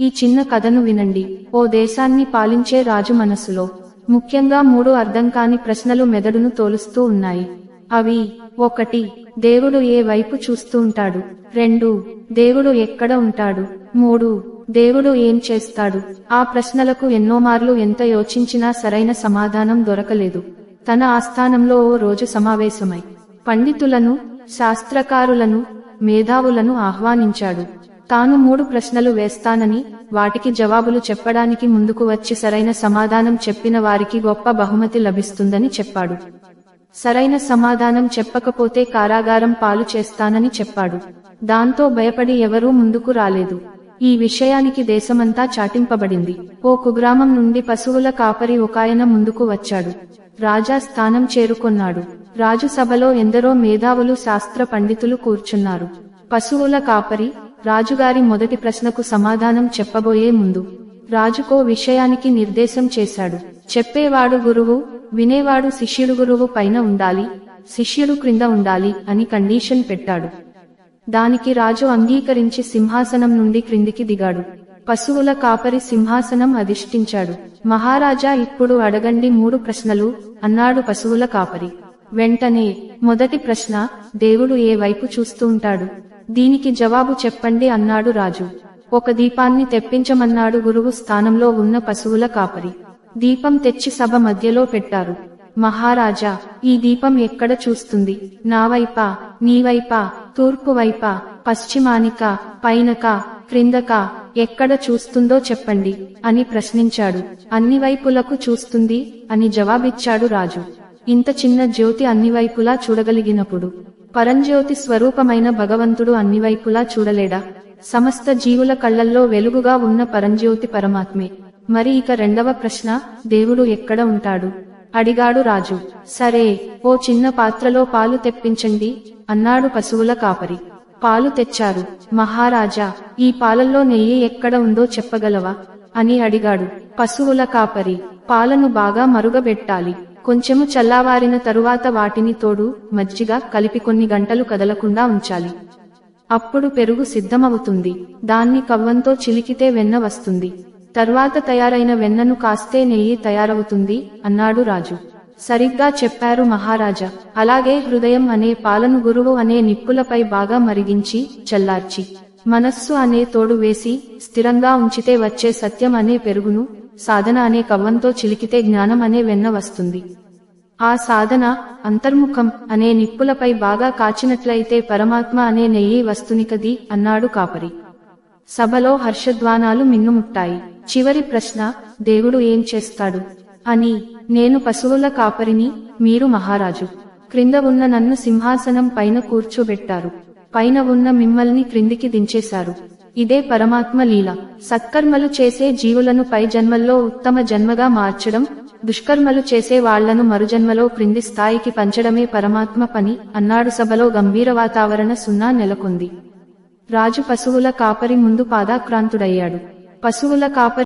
ఈ చిన్న కథను వినండి. ఓ దేశాన్ని పాలించే రాజు మనసులో ముఖ్యంగా మూడు అర్థం కాని ప్రశ్నలు మెదడును తోలుస్తూ ఉన్నాయి. అవి ఒకటి దేవుడు ఏ వైపు చూస్తూ ఉంటాడు? రెండు దేవుడు ఎక్కడ ఉంటాడు? మూడు దేవుడు ఏం చేస్తాడు? ఆ ప్రశ్నలకు ఎన్నోమార్లు ఎంత యోచించినా సరైన సమాధానం దొరకలేదు. తన ఆస్థానంలో ఓ రోజు సమావేశమై పండితులను శాస్త్రకారులను మేధావులను ఆహ్వానించాడు. తాను మూడు ప్రశ్నలు వేస్తానని వాటికి జవాబులు చెప్పడానికి ముందుకు వచ్చి సరైన సమాధానం చెప్పిన వారికి గొప్ప బహుమతి లభిస్తుందని చెప్పాడు. సరైన సమాధానం చెప్పకపోతే కారాగారం పాలు చేస్తానని చెప్పాడు. దాంతో భయపడి ఎవరూ ముందుకు రాలేదు. ఈ విషయానికి దేశమంతా చాటింపబడింది. ఓ కుగ్రామం నుండి పశువుల కాపరి ఒకాయన ముందుకు వచ్చాడు. రాజా స్థానం చేరుకొన్నాడు. రాజు సభలో ఎందరో మేధావులు శాస్త్ర పండితులు కూర్చున్నారు. పశువుల కాపరి రాజుగారి మొదటి ప్రశ్నకు సమాధానం చెప్పబోయే ముందు రాజుకో విషయానికి నిర్దేశం చేశాడు. చెప్పేవాడు గురువు వినేవాడు శిష్యుడు గురువు పైన ఉండాలి శిష్యుడు క్రింద ఉండాలి అని కండిషన్ పెట్టాడు. దానికి రాజు అంగీకరించి సింహాసనం నుండి క్రిందికి దిగాడు. పశువుల కాపరి సింహాసనం అధిష్ఠించాడు. మహారాజా ఇప్పుడు అడగండి మూడు ప్రశ్నలు అన్నాడు పశువుల కాపరి. వెంటనే మొదటి ప్రశ్న దేవుడు ఏ వైపు చూస్తూ ఉంటాడు? దీనికి జవాబు చెప్పండి అన్నాడు రాజు. ఒక దీపాన్ని తెప్పించమన్నాడు గురువు స్థానంలో ఉన్న పశువుల కాపరి. దీపం తెచ్చి సభ మధ్యలో పెట్టారు. మహారాజా ఈ దీపం ఎక్కడ చూస్తుంది? నా వైపా నీ వైపా తూర్పు వైపా పశ్చిమానిక పైనక క్రిందక ఎక్కడ చూస్తుందో చెప్పండి అని ప్రశ్నించాడు. అన్ని వైపులకు చూస్తుంది అని జవాబిచ్చాడు రాజు. ఇంత చిన్న జ్యోతి అన్ని వైపులా చూడగలిగినప్పుడు పరంజ్యోతి స్వరూపమైన భగవంతుడు అన్ని వైపులా చూడలేడా? సమస్త జీవుల కళ్ళల్లో వెలుగుగా ఉన్న పరంజ్యోతి పరమాత్మే. మరి ఇక రెండవ ప్రశ్న దేవుడు ఎక్కడ ఉంటాడు? అడిగాడు రాజు. సరే ఓ చిన్న పాత్రలో పాలు తెప్పించండి అన్నాడు పశువుల కాపరి. పాలు తెచ్చారు. మహారాజా ఈ పాలల్లో నెయ్యి ఎక్కడ ఉందో చెప్పగలవా? అని అడిగాడు. పశువుల కాపరి పాలను బాగా మరుగబెట్టాలి. కొంచెము చల్లావారిన తరువాత వాటిని తోడు మజ్జిగ కలిపి కొన్ని గంటలు కదలకుండా ఉంచాలి. అప్పుడు పెరుగు సిద్ధమవుతుంది. దాన్ని కవ్వంతో చిలికితే వెన్న వస్తుంది. తర్వాత తయారైన వెన్నను కాస్తే నెయ్యి తయారవుతుంది అన్నాడు రాజు. సరిగ్గా చెప్పారు మహారాజా. అలాగే హృదయం అనే పాలను గురువు అనే నిప్పులపై బాగా మరిగించి చల్లార్చి మనస్సు అనే తోడు వేసి స్థిరంగా ఉంచితే వచ్చే సత్యం అనే పెరుగును సాధన అనే కవ్వంతో చిలికితే జ్ఞానం అనే వెన్న వస్తుంది. ఆ సాధన అంతర్ముఖం అనే నిప్పులపై బాగా కాచినట్లయితే పరమాత్మ అనే నెయ్యి వస్తునికది అన్నాడు కాపరి. సభలో హర్షధ్వానాలు మిన్నుముట్టాయి. చివరి ప్రశ్న దేవుడు ఏం చేస్తాడు? అని నేను పశువుల కాపరిని మీరు మహారాజు. క్రింద ఉన్న నన్ను సింహాసనం పైన కూర్చోబెట్టారు. పైన ఉన్న మిమ్మల్ని క్రిందికి దించేశారు. ఇదే పరమాత్మ లీల. సత్కర్మలు చేసే జీవులను పై జన్మల్లో ఉత్తమ జన్మగా మార్చడం దుష్కర్మలు చేసే వాళ్ళను మరుజన్మలో క్రింది స్థాయికి పంచడమే పరమాత్మ పని అన్నాడు సభలో గంభీర వాతావరణ సున్నా నెలకొంది. రాజు పశువుల కాపరి ముందు పాదాక్రాంతుడయ్యాడు. పశువుల కాపరి